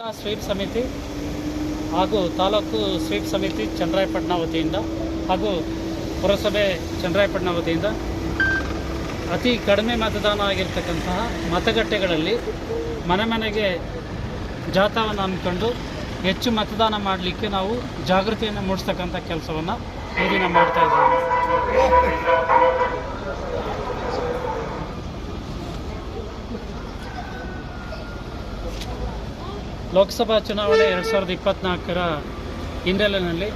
ಜಿಲ್ಲಾ ಸ್ವೀಪ್ ಸಮಿತಿ ಹಾಗೂ ತಾಲೂಕು ಸ್ವೀಪ್ ಸಮಿತಿ ಚಂದ್ರಾಯಪಟ್ಟಣ ವತಿಯಿಂದ ಹಾಗೂ ಪುರಸಭೆ ಚಂದ್ರಾಯಪಟ್ಟಣ ವತಿಯಿಂದ ಅತಿ ಕಡಿಮೆ ಮತದಾನ ಆಗಿರ್ತಕ್ಕಂತಹ ಮತಗಟ್ಟೆಗಳಲ್ಲಿ ಮನೆ ಮನೆಗೆ ಜಾಥಾವನ್ನು ಅಂದ್ಕೊಂಡು ಹೆಚ್ಚು ಮತದಾನ ಮಾಡಲಿಕ್ಕೆ ನಾವು ಜಾಗೃತಿಯನ್ನು ಮೂಡಿಸ್ತಕ್ಕಂಥ ಕೆಲಸವನ್ನು ಈ ದಿನ ಲೋಕಸಭಾ ಚುನಾವಣೆ ಎರಡು ಸಾವಿರದ ಇಪ್ಪತ್ತ್ನಾಲ್ಕರ ಹಿನ್ನೆಲೆಯಲ್ಲಿ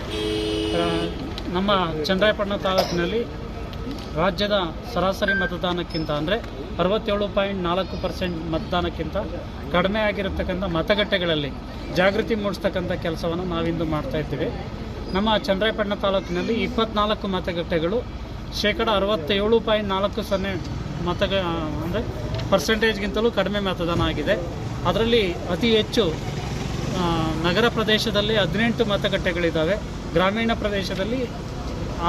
ನಮ್ಮ ಚಂದ್ರಾಯಪಟ್ಟಣ ತಾಲೂಕಿನಲ್ಲಿ ರಾಜ್ಯದ ಸರಾಸರಿ ಮತದಾನಕ್ಕಿಂತ ಅಂದರೆ ಅರವತ್ತೇಳು ಪಾಯಿಂಟ್ ನಾಲ್ಕು ಪರ್ಸೆಂಟ್ ಮತದಾನಕ್ಕಿಂತ ಕಡಿಮೆ ಆಗಿರತಕ್ಕಂಥ ಮತಗಟ್ಟೆಗಳಲ್ಲಿ ಜಾಗೃತಿ ಮೂಡಿಸ್ತಕ್ಕಂಥ ಕೆಲಸವನ್ನು ನಾವಿಂದು ಮಾಡ್ತಾ ಇದ್ದೀವಿ. ನಮ್ಮ ಚಂದ್ರಾಯಪಟ್ಟಣ ತಾಲೂಕಿನಲ್ಲಿ ಇಪ್ಪತ್ನಾಲ್ಕು ಮತಗಟ್ಟೆಗಳು ಶೇಕಡ ಅರವತ್ತೇಳು ಪಾಯಿಂಟ್ ನಾಲ್ಕು ಸೊನ್ನೆ ಮತಗ ಅಂದರೆ ಪರ್ಸೆಂಟೇಜ್ಗಿಂತಲೂ ಕಡಿಮೆ ಮತದಾನ ಆಗಿದೆ. ಅದರಲ್ಲಿ ಅತಿ ಹೆಚ್ಚು ನಗರ ಪ್ರದೇಶದಲ್ಲಿ ಹದಿನೆಂಟು ಮತಗಟ್ಟೆಗಳಿದ್ದಾವೆ. ಗ್ರಾಮೀಣ ಪ್ರದೇಶದಲ್ಲಿ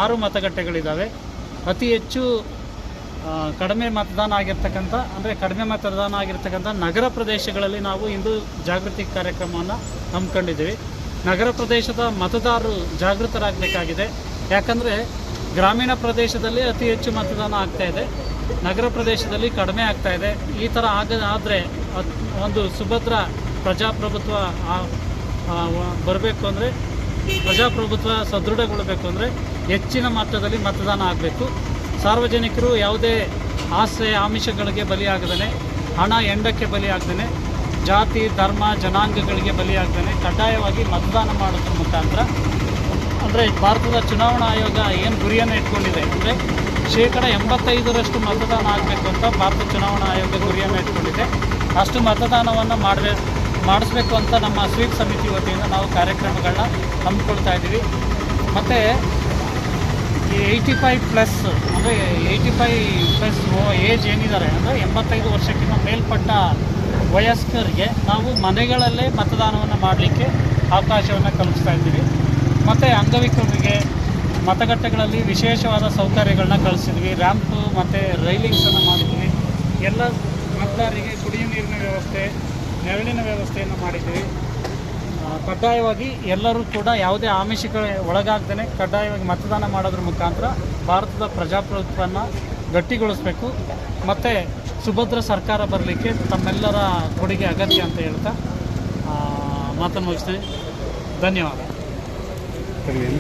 ಆರು ಮತಗಟ್ಟೆಗಳಿದ್ದಾವೆ. ಅತಿ ಹೆಚ್ಚು ಕಡಿಮೆ ಮತದಾನ ಆಗಿರ್ತಕ್ಕಂಥ, ಅಂದರೆ ಕಡಿಮೆ ಮತದಾನ ಆಗಿರ್ತಕ್ಕಂಥ ನಗರ ಪ್ರದೇಶಗಳಲ್ಲಿ ನಾವು ಇಂದು ಜಾಗೃತಿ ಕಾರ್ಯಕ್ರಮವನ್ನು ಹಮ್ಮಿಕೊಂಡಿದ್ದೀವಿ. ನಗರ ಪ್ರದೇಶದ ಮತದಾರರು ಜಾಗೃತರಾಗಬೇಕಾಗಿದೆ. ಯಾಕಂದರೆ ಗ್ರಾಮೀಣ ಪ್ರದೇಶದಲ್ಲಿ ಅತಿ ಹೆಚ್ಚು ಮತದಾನ ಆಗ್ತಾಯಿದೆ ನಗರ ಪ್ರದೇಶದಲ್ಲಿ ಕಡಿಮೆ ಆಗ್ತಾಯಿದೆ ಈ ಥರ ಆಗ ಆದರೆ ಒಂದು ಸುಭದ್ರ ಪ್ರಜಾಪ್ರಭುತ್ವ ಬರಬೇಕು ಅಂದರೆ ಪ್ರಜಾಪ್ರಭುತ್ವ ಸದೃಢಗೊಳ್ಳಬೇಕು ಅಂದರೆ ಹೆಚ್ಚಿನ ಮಟ್ಟದಲ್ಲಿ ಮತದಾನ ಆಗಬೇಕು. ಸಾರ್ವಜನಿಕರು ಯಾವುದೇ ಆಸೆ ಆಮಿಷಗಳಿಗೆ ಬಲಿಯಾಗದೇ ಹಣ ಎಂಡಕ್ಕೆ ಬಲಿಯಾಗದೇ ಜಾತಿ, ಧರ್ಮ, ಜನಾಂಗಗಳಿಗೆ ಬಲಿಯಾಗದೇ ಕಡ್ಡಾಯವಾಗಿ ಮತದಾನ ಮಾಡೋದ್ರ ಮುಖಾಂತರ ಅಂದರೆ ಭಾರತದ ಚುನಾವಣಾ ಆಯೋಗ ಏನು ಗುರಿಯನ್ನು ಇಟ್ಕೊಂಡಿದೆ ಅಂದರೆ ಶೇಕಡ ಎಂಬತ್ತೈದರಷ್ಟು ಮತದಾನ ಆಗಬೇಕು ಅಂತ ಭಾರತ ಚುನಾವಣಾ ಆಯೋಗ ಗುರಿಯನ್ನು ಇಟ್ಕೊಂಡಿದೆ. ಅಷ್ಟು ಮತದಾನವನ್ನು ಮಾಡಬೇಕು ಮಾಡಿಸ್ಬೇಕು ಅಂತ ನಮ್ಮ ಸ್ವೀಪ್ ಸಮಿತಿ ವತಿಯಿಂದ ನಾವು ಕಾರ್ಯಕ್ರಮಗಳನ್ನ ಹಮ್ಮಿಕೊಳ್ತಾ ಇದ್ದೀವಿ. ಮತ್ತು ಈ ಏಯ್ಟಿ ಫೈವ್ ಪ್ಲಸ್ ಅಂದರೆ ಏಯ್ಟಿ ಫೈವ್ ಪ್ಲಸ್ ಏಜ್ ಏನಿದ್ದಾರೆ ಅಂದರೆ ಎಂಬತ್ತೈದು ವರ್ಷಕ್ಕಿಂತ ಮೇಲ್ಪಟ್ಟ ವಯಸ್ಕರಿಗೆ ನಾವು ಮನೆಗಳಲ್ಲೇ ಮತದಾನವನ್ನು ಮಾಡಲಿಕ್ಕೆ ಅವಕಾಶವನ್ನು ಕಲ್ಪಿಸ್ತಾ ಇದ್ದೀವಿ. ಮತ್ತು ಅಂಗವಿಕಲರಿಗೆ ಮತಗಟ್ಟೆಗಳಲ್ಲಿ ವಿಶೇಷವಾದ ಸೌಕರ್ಯಗಳನ್ನ ಕಳಿಸಿದ್ವಿ. ರ್ಯಾಂಪು ಮತ್ತು ರೈಲಿಂಗ್ಸನ್ನು ಮಾಡಿದ್ವಿ. ಎಲ್ಲ ಮತದಾರರಿಗೆ ಕುಡಿಯುವ ನೀರಿನ ವ್ಯವಸ್ಥೆ, ನೆರಳಿನ ವ್ಯವಸ್ಥೆಯನ್ನು ಮಾಡಿದ್ದೀವಿ. ಕಡ್ಡಾಯವಾಗಿ ಎಲ್ಲರೂ ಕೂಡ ಯಾವುದೇ ಆಮಿಷಗಳ ಒಳಗಾಗ್ದೇ ಕಡ್ಡಾಯವಾಗಿ ಮತದಾನ ಮಾಡೋದ್ರ ಮುಖಾಂತರ ಭಾರತದ ಪ್ರಜಾಪ್ರಭುತ್ವವನ್ನು ಗಟ್ಟಿಗೊಳಿಸಬೇಕು. ಮತ್ತು ಸುಭದ್ರ ಸರ್ಕಾರ ಬರಲಿಕ್ಕೆ ತಮ್ಮೆಲ್ಲರ ಕೊಡುಗೆ ಅಗತ್ಯ ಅಂತ ಹೇಳ್ತಾ ಮಾತನ್ನು ಮುಗಿಸ್ತೀನಿ. ಧನ್ಯವಾದ.